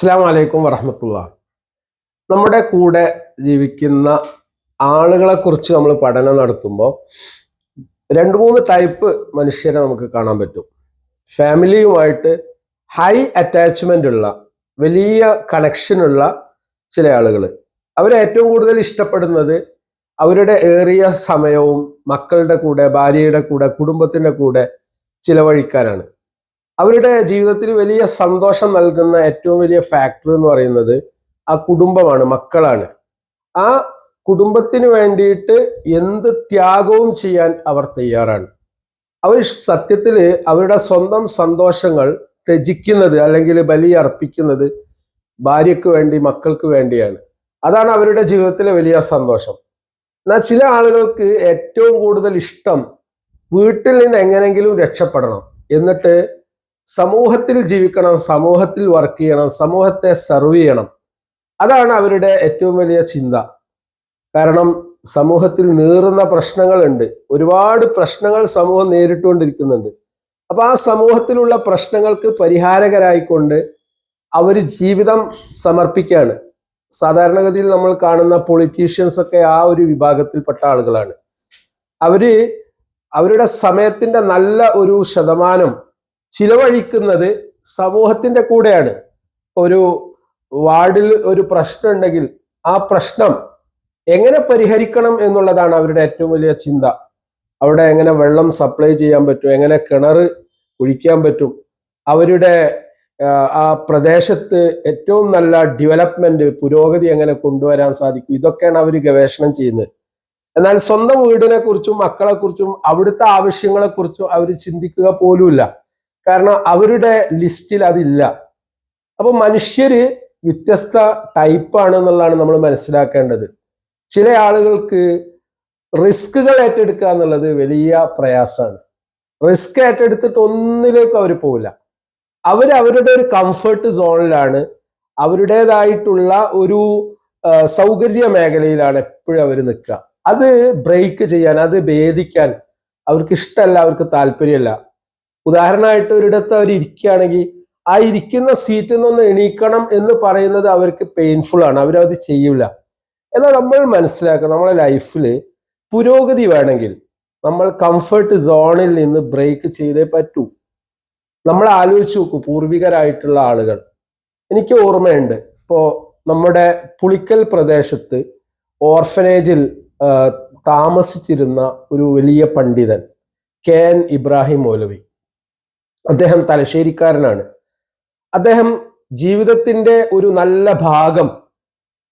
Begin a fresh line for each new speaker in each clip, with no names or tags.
അസ്സാം വലൈക്കും വറഹമത്തുള്ള. നമ്മുടെ കൂടെ ജീവിക്കുന്ന ആളുകളെ കുറിച്ച് നമ്മൾ പഠനം നടത്തുമ്പോൾ രണ്ട് മൂന്ന് ടൈപ്പ് മനുഷ്യരെ നമുക്ക് കാണാൻ പറ്റും. ഫാമിലിയുമായിട്ട് ഹൈ അറ്റാച്ച്മെന്റ് ഉള്ള വലിയ കണക്ഷനുള്ള ചില ആളുകൾ അവരെ ഏറ്റവും കൂടുതൽ ഇഷ്ടപ്പെടുന്നത് അവരുടെ ഏറിയ സമയവും മക്കളുടെ കൂടെ ഭാര്യയുടെ കൂടെ കുടുംബത്തിന്റെ കൂടെ ചിലവഴിക്കാനാണ്. അവരുടെ ജീവിതത്തിൽ വലിയ സന്തോഷം നൽകുന്ന ഏറ്റവും വലിയ ഫാക്ടർ എന്ന് പറയുന്നത് ആ കുടുംബമാണ് മക്കളാണ്. ആ കുടുംബത്തിന് വേണ്ടിയിട്ട് എന്ത് ത്യാഗവും ചെയ്യാൻ അവർ തയ്യാറാണ്. അവർ സത്യത്തിൽ അവരുടെ സ്വന്തം സന്തോഷങ്ങൾ ത്യജിക്കുന്നത് അല്ലെങ്കിൽ ബലി അർപ്പിക്കുന്നത് ഭാര്യയ്ക്ക് വേണ്ടി മക്കൾക്ക് വേണ്ടിയാണ്. അതാണ് അവരുടെ ജീവിതത്തിലെ വലിയ സന്തോഷം. എന്നാൽ ചില ആളുകൾക്ക് ഏറ്റവും കൂടുതൽ ഇഷ്ടം വീട്ടിൽ നിന്ന് എങ്ങനെങ്കിലും രക്ഷപ്പെടണം. എന്നിട്ട് സമൂഹത്തിൽ ജീവിക്കണം സമൂഹത്തിൽ വർക്ക് ചെയ്യണം സമൂഹത്തെ സെർവ് ചെയ്യണം. അതാണ് അവരുടെ ഏറ്റവും വലിയ ചിന്ത. കാരണം സമൂഹത്തിൽ നീറുന്ന പ്രശ്നങ്ങളുണ്ട്. ഒരുപാട് പ്രശ്നങ്ങൾ സമൂഹം നേരിട്ടുകൊണ്ടിരിക്കുന്നുണ്ട്. അപ്പൊ ആ സമൂഹത്തിലുള്ള പ്രശ്നങ്ങൾക്ക് പരിഹാരകരായിക്കൊണ്ട് അവർ ജീവിതം സമർപ്പിക്കുകയാണ്. സാധാരണഗതിയിൽ നമ്മൾ കാണുന്ന പൊളിറ്റീഷ്യൻസ് ഒക്കെ ആ ഒരു വിഭാഗത്തിൽപ്പെട്ട ആളുകളാണ്. അവർ അവരുടെ സമയത്തിന്റെ നല്ല ഒരു ശതമാനം ചിലവഴിക്കുന്നത് സമൂഹത്തിന്റെ കൂടെയാണ്. ഒരു വാർഡിൽ ഒരു പ്രശ്നം ഉണ്ടെങ്കിൽ ആ പ്രശ്നം എങ്ങനെ പരിഹരിക്കണം എന്നുള്ളതാണ് അവരുടെ ഏറ്റവും വലിയ ചിന്ത. അവിടെ എങ്ങനെ വെള്ളം സപ്ലൈ ചെയ്യാൻ പറ്റും എങ്ങനെ കിണർ കുഴിക്കാൻ പറ്റും. അവരുടെ ആ പ്രദേശത്ത് ഏറ്റവും നല്ല ഡെവലപ്മെന്റ് പുരോഗതി എങ്ങനെ കൊണ്ടുവരാൻ സാധിക്കും? ഇതൊക്കെയാണ് അവർ ഗവേഷണം ചെയ്യുന്നത്. എന്നാൽ സ്വന്തം വീടിനെ കുറിച്ചും മക്കളെ കുറിച്ചും അവിടുത്തെ ആവശ്യങ്ങളെ കുറിച്ചും അവർ ചിന്തിക്കുക പോലുമില്ല. കാരണം അവരുടെ ലിസ്റ്റിൽ അതില്ല. അപ്പൊ മനുഷ്യര് വ്യത്യസ്ത ടൈപ്പാണ് എന്നുള്ളതാണ് നമ്മൾ മനസ്സിലാക്കേണ്ടത്. ചില ആളുകൾക്ക് റിസ്കുകൾ ഏറ്റെടുക്കുക എന്നുള്ളത് വലിയ പ്രയാസമാണ്. റിസ്ക് ഏറ്റെടുത്തിട്ട് ഒന്നിലേക്കും അവർ പോവില്ല. അവർ അവരുടെ ഒരു കംഫർട്ട് സോണിലാണ് അവരുടേതായിട്ടുള്ള ഒരു സൗകര്യ മേഖലയിലാണ് എപ്പോഴും അവർ നിൽക്കുക. അത് ബ്രേക്ക് ചെയ്യാൻ അത് ഭേദിക്കാൻ അവർക്ക് ഇഷ്ടമല്ല അവർക്ക് താല്പര്യമല്ല. ഉദാഹരണമായിട്ട് ഒരിടത്ത് അവർ ഇരിക്കുകയാണെങ്കിൽ ആ ഇരിക്കുന്ന സീറ്റിൽ നിന്ന് എണീക്കണം എന്ന് പറയുന്നത് അവർക്ക് പെയിൻഫുൾ ആണ്. അവരത് ചെയ്യൂല. എന്നാൽ നമ്മൾ മനസ്സിലാക്കുക നമ്മളെ ലൈഫിൽ പുരോഗതി വേണമെങ്കിൽ നമ്മൾ കംഫർട്ട് സോണിൽ നിന്ന് ബ്രേക്ക് ചെയ്തേ പറ്റൂ. നമ്മൾ ആലോചിച്ച് നോക്കൂ പൂർവികരായിട്ടുള്ള ആളുകൾ. എനിക്ക് ഓർമ്മയുണ്ട്. ഇപ്പോൾ നമ്മുടെ പുളിക്കൽ പ്രദേശത്ത് ഓർഫനേജിൽ താമസിച്ചിരുന്ന ഒരു വലിയ പണ്ഡിതൻ കെ എൻ ഇബ്രാഹിം മൗലവി. അദ്ദേഹം തലശ്ശേരിക്കാരനാണ്. അദ്ദേഹം ജീവിതത്തിന്റെ ഒരു നല്ല ഭാഗം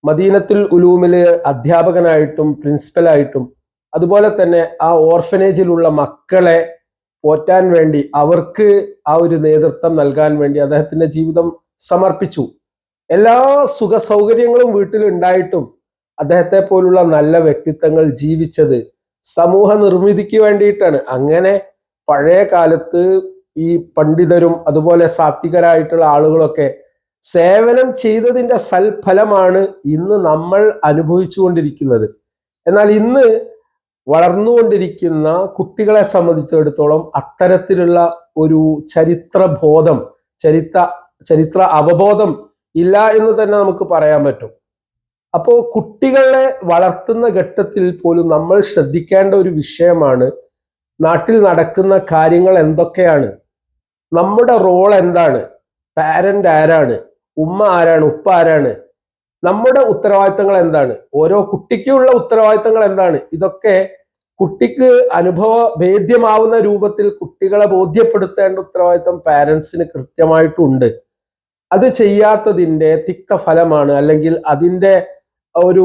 മദീനത്തുൽ ഉലൂമിൽ അധ്യാപകനായിട്ടും പ്രിൻസിപ്പലായിട്ടും അതുപോലെ തന്നെ ആ ഓർഫനേജിലുള്ള മക്കളെ പോറ്റാൻ വേണ്ടി അവർക്ക് ആ ഒരു നേതൃത്വം നൽകാൻ വേണ്ടി അദ്ദേഹത്തിന്റെ ജീവിതം സമർപ്പിച്ചു. എല്ലാ സുഖ സൗകര്യങ്ങളും വീട്ടിലുണ്ടായിട്ടും അദ്ദേഹത്തെ പോലുള്ള നല്ല വ്യക്തിത്വങ്ങൾ ജീവിച്ചത് സമൂഹ നിർമ്മിതിക്ക് വേണ്ടിയിട്ടാണ്. അങ്ങനെ പഴയ കാലത്ത് ഈ പണ്ഡിതരും അതുപോലെ സാത്വികരായിട്ടുള്ള ആളുകളൊക്കെ സേവനം ചെയ്തതിന്റെ സൽഫലമാണ് ഇന്ന് നമ്മൾ അനുഭവിച്ചുകൊണ്ടിരിക്കുന്നത്. എന്നാൽ ഇന്ന് വളർന്നുകൊണ്ടിരിക്കുന്ന കുട്ടികളെ സംബന്ധിച്ചിടത്തോളം അത്തരത്തിലുള്ള ഒരു ചരിത്ര ബോധം ചരിത്ര ചരിത്ര അവബോധം ഇല്ല എന്ന് തന്നെ നമുക്ക് പറയാൻ പറ്റും. അപ്പോൾ കുട്ടികളെ വളർത്തുന്ന ഘട്ടത്തിൽ പോലും നമ്മൾ ശ്രദ്ധിക്കേണ്ട ഒരു വിഷയമാണ് നാട്ടിൽ നടക്കുന്ന കാര്യങ്ങൾ എന്തൊക്കെയാണ്? നമ്മുടെ റോൾ എന്താണ്? പാരന്റ് ആരാണ്? ഉമ്മ ആരാണ്? ഉപ്പ ആരാണ്? നമ്മുടെ ഉത്തരവാദിത്തങ്ങൾ എന്താണ്? ഓരോ കുട്ടിക്കുള്ള ഉത്തരവാദിത്തങ്ങൾ എന്താണ്? ഇതൊക്കെ കുട്ടിക്ക് അനുഭവ ഭേദ്യമാവുന്ന രൂപത്തിൽ കുട്ടികളെ ബോധ്യപ്പെടുത്തേണ്ട ഉത്തരവാദിത്തം പാരൻസിന് കൃത്യമായിട്ടുണ്ട്. അത് ചെയ്യാത്തതിന്റെ തിക്ത ഫലമാണ് അല്ലെങ്കിൽ അതിന്റെ ഒരു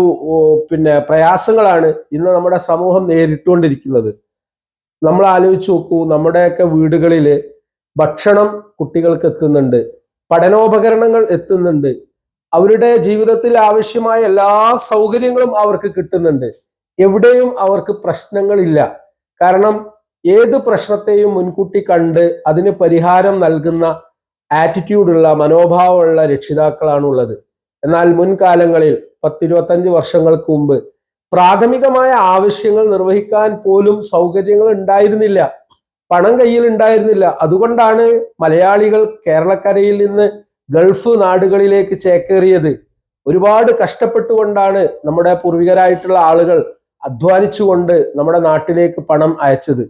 പിന്നെ പ്രയാസങ്ങളാണ് ഇന്ന് നമ്മുടെ സമൂഹം നേരിട്ടുകൊണ്ടിരിക്കുന്നത്. നമ്മൾ ആലോചിച്ച് നോക്കൂ നമ്മുടെയൊക്കെ വീടുകളിൽ ഭക്ഷണം കുട്ടികൾക്ക് എത്തുന്നുണ്ട്. പഠനോപകരണങ്ങൾ എത്തുന്നുണ്ട്. അവരുടെ ജീവിതത്തിൽ ആവശ്യമായ എല്ലാ സൗകര്യങ്ങളും അവർക്ക് കിട്ടുന്നുണ്ട്. എവിടെയും അവർക്ക് പ്രശ്നങ്ങളില്ല. കാരണം ഏത് പ്രശ്നത്തെയും മുൻകൂട്ടി കണ്ട് അതിന് പരിഹാരം നൽകുന്ന ആറ്റിറ്റ്യൂഡുള്ള മനോഭാവമുള്ള രക്ഷിതാക്കളാണ് ഉള്ളത് എന്നാൽ മുൻകാലങ്ങളിൽ പത്തിരുപത്തഞ്ച് വർഷങ്ങൾക്ക് മുമ്പ് പ്രാഥമികമായ ആവശ്യങ്ങൾ നിർവഹിക്കാൻ പോലും സൗകര്യങ്ങൾ ഉണ്ടായിരുന്നില്ല. പണം കയ്യിൽ ഉണ്ടായിരുന്നില്ല അതുകൊണ്ടാണ് മലയാളികൾ കേരളക്കരയിൽ നിന്ന് ഗൾഫ് നാടുകളിലേക്ക് ചേക്കേറിയത്. ഒരുപാട് കഷ്ടപ്പെട്ടുകൊണ്ടാണ് നമ്മുടെ പൂർവികരായിട്ടുള്ള ആളുകൾ അധ്വാനിച്ചുകൊണ്ട് നമ്മുടെ നാട്ടിലേക്ക് പണം അയച്ചത്.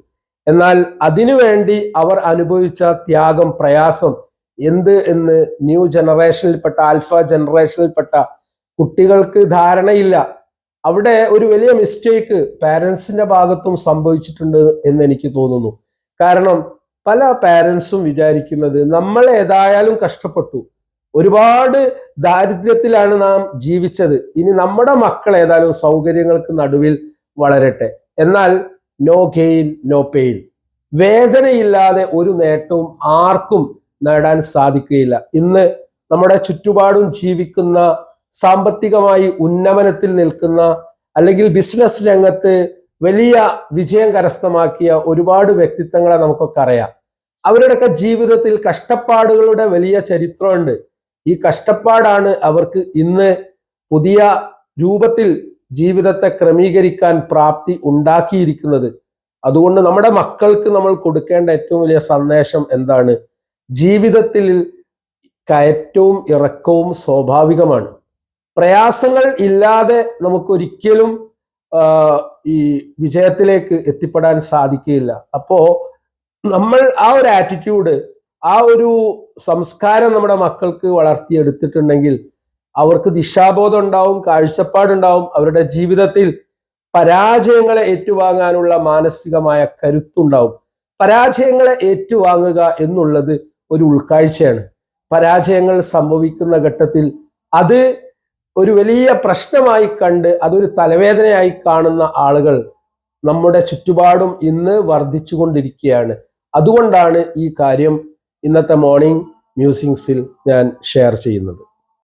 എന്നാൽ അതിനുവേണ്ടി അവർ അനുഭവിച്ച ത്യാഗം പ്രയാസം എന്ത് എന്ന് ന്യൂ ജനറേഷനിൽപ്പെട്ട ആൽഫ ജനറേഷനിൽപ്പെട്ട കുട്ടികൾക്ക് ധാരണയില്ല. അവിടെ ഒരു വലിയ മിസ്റ്റേക്ക് പാരൻസിന്റെ ഭാഗത്തും സംഭവിച്ചിട്ടുണ്ട് എന്ന് എനിക്ക് തോന്നുന്നു. കാരണം പല പാരൻസും വിചാരിക്കുന്നത് നമ്മൾ ഏതായാലും കഷ്ടപ്പെട്ടു. ഒരുപാട് ദാരിദ്ര്യത്തിലാണ് നാം ജീവിച്ചത്. ഇനി നമ്മുടെ മക്കൾ ഏതായാലും സൗകര്യങ്ങൾക്ക് നടുവിൽ വളരട്ടെ. എന്നാൽ നോ ഗെയിൻ നോ പെയിൻ വേദനയില്ലാതെ ഒരു നേട്ടവും ആർക്കും നേടാൻ സാധിക്കുകയില്ല. ഇന്ന് നമ്മുടെ ചുറ്റുപാടും ജീവിക്കുന്ന സാമ്പത്തികമായി ഉന്നമനത്തിൽ നിൽക്കുന്ന അല്ലെങ്കിൽ ബിസിനസ് രംഗത്ത് വലിയ വിജയം കരസ്ഥമാക്കിയ ഒരുപാട് വ്യക്തിത്വങ്ങളെ നമുക്കൊക്കെ അറിയാം. അവരുടെയൊക്കെ ജീവിതത്തിൽ കഷ്ടപ്പാടുകളുടെ വലിയ ചരിത്രമുണ്ട്. ഈ കഷ്ടപ്പാടാണ് അവർക്ക് ഇന്ന് പുതിയ രൂപത്തിൽ ജീവിതത്തെ ക്രമീകരിക്കാൻ പ്രാപ്തി ഉണ്ടാക്കിയിരിക്കുന്നത്. അതുകൊണ്ട് നമ്മുടെ മക്കൾക്ക് നമ്മൾ കൊടുക്കേണ്ട ഏറ്റവും വലിയ സന്ദേശം എന്താണ്? ജീവിതത്തിൽ കയറ്റവും ഇറക്കവും സ്വാഭാവികമാണ്. പ്രയാസങ്ങൾ ഇല്ലാതെ നമുക്കൊരിക്കലും ഈ വിജയത്തിലേക്ക് എത്തിപ്പെടാൻ സാധിക്കുകയില്ല. അപ്പോ നമ്മൾ ആ ഒരു ആറ്റിറ്റ്യൂഡ് ആ ഒരു സംസ്കാരം നമ്മുടെ മക്കൾക്ക് വളർത്തിയെടുത്തിട്ടുണ്ടെങ്കിൽ അവർക്ക് ദിശാബോധം ഉണ്ടാവും കാഴ്ചപ്പാടുണ്ടാവും അവരുടെ ജീവിതത്തിൽ പരാജയങ്ങളെ ഏറ്റുവാങ്ങാനുള്ള മാനസികമായ കരുത്തുണ്ടാവും. പരാജയങ്ങളെ ഏറ്റുവാങ്ങുക എന്നുള്ളത് ഒരു ഉൾക്കാഴ്ചയാണ്. പരാജയങ്ങൾ സംഭവിക്കുന്ന ഘട്ടത്തിൽ അത് ഒരു വലിയ പ്രശ്നമായി കണ്ട് അതൊരു തലവേദനയായി കാണുന്ന ആളുകൾ നമ്മുടെ ചുറ്റുപാടും ഇന്ന് വർദ്ധിച്ചുകൊണ്ടിരിക്കുകയാണ് അതുകൊണ്ടാണ് ഈ കാര്യം ഇന്നത്തെ മോർണിംഗ് മ്യൂസിങ്സിൽ ഞാൻ ഷെയർ ചെയ്യുന്നത്.